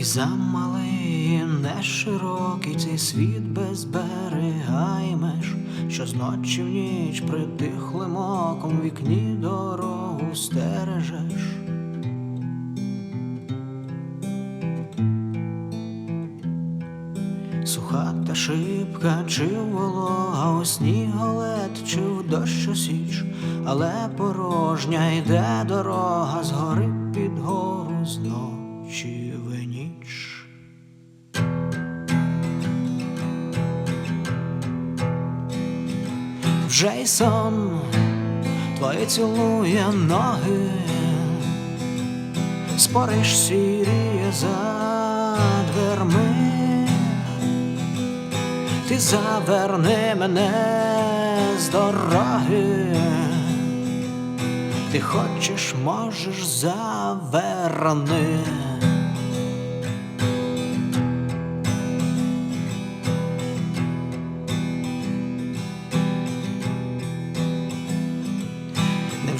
І замалий, не широкий цей світ без берега і меж, що зночі в ніч притихлим оком вікні дорогу стережеш. Суха та шибка, чи волога, у сніголет, чи в дощ осіч, але порожня йде дорога з гори під гору Вже твої цілує ноги, спориш сіріє за дверми. Ти заверни мене з дороги. Ти хочеш, можеш заверни.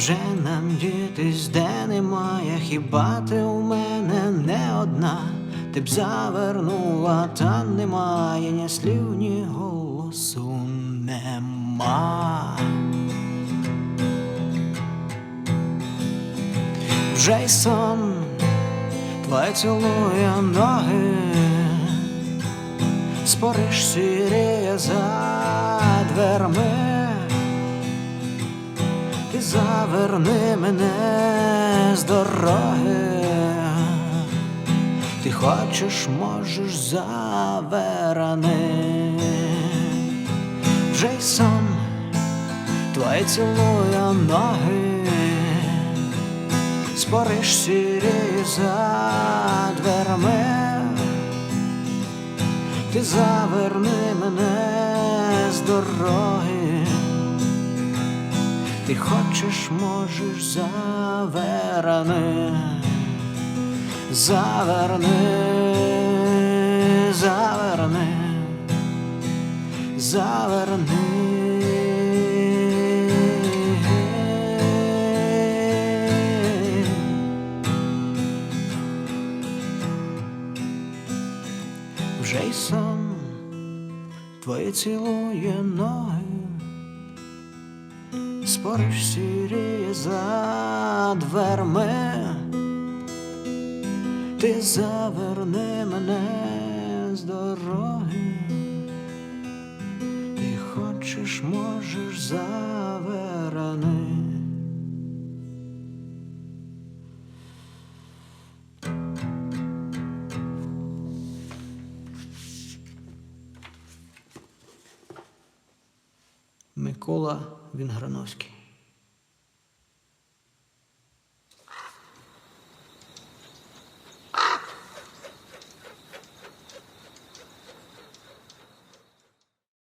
Невже нам дітись, де немає, хіба ти у мене не одна? Ти б завернула, та немає ні слів, ні голосу нема. Вже й сон твоє цілує ноги, спориш сіріє за дверми. Заверни мене з дороги. Ти хочеш, можеш заверни. Вже й цілує ноги, спориш сірі за дверми. Ти заверни мене з дороги. Ти хочеш, можеш заверни, заверни, заверни, заверни. Вже й сон твої цілує ноги спориш сірі за дверми, ти заверни мене з дороги, ти хочеш, можеш заверни. Микола Вінграновський